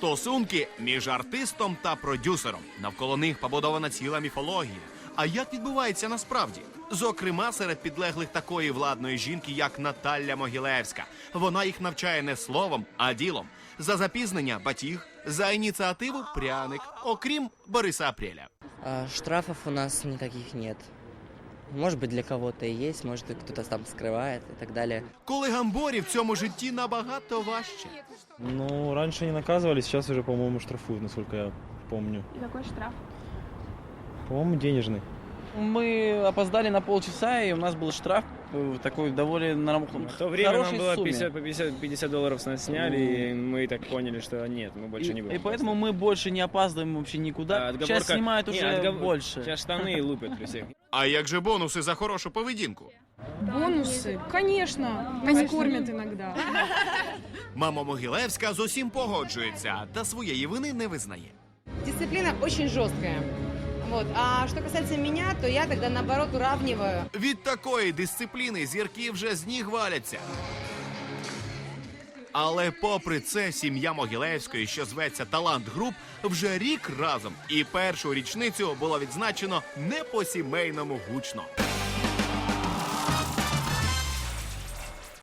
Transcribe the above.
Стосунки між артистом та продюсером. Навколо них побудована ціла міфологія. А як відбувається насправді? Зокрема, серед підлеглих такої владної жінки, як Наталя Могилевська. Вона їх навчає не словом, а ділом. За запізнення батіг, за ініціативу пряник, окрім Бориса Апреля. А, штрафов у нас никаких нет. Может быть, для кого-то и есть, может, и кто-то там скрывает и так далее. Колегам Борі в цьому житті набагато важче. Ну, раньше не наказывали, сейчас уже, по-моему, штрафуют, насколько я помню. И какой штраф? По-моему, денежный. Мы опоздали на полчаса, и у нас был штраф э, такой довольно норм- В то время хорошей нам было сумме. 50, по 50, 50 долларов с нас сняли, и мы так поняли, что нет, мы больше и, не будем. и поэтому мы больше не опаздываем вообще Да, никуда. отговорка- Сейчас снимают Не, уже отгов- больше. Сейчас штаны лупят при всех. А як же бонуси за хорошу поведінку? Бонусы? Конечно. Нас кормят иногда. Мама Могилевська з усім погоджується та своєї вини не визнає. Дисциплина очень жесткая. Вот. А что касается меня, то я тогда наоборот уравниваю. Від такої дисципліни зірки вже з ніг валяться. Але попри це, сім'я Могилевської, що зветься Талант Груп, вже рік разом. І першу річницю було відзначено не по сімейному гучно.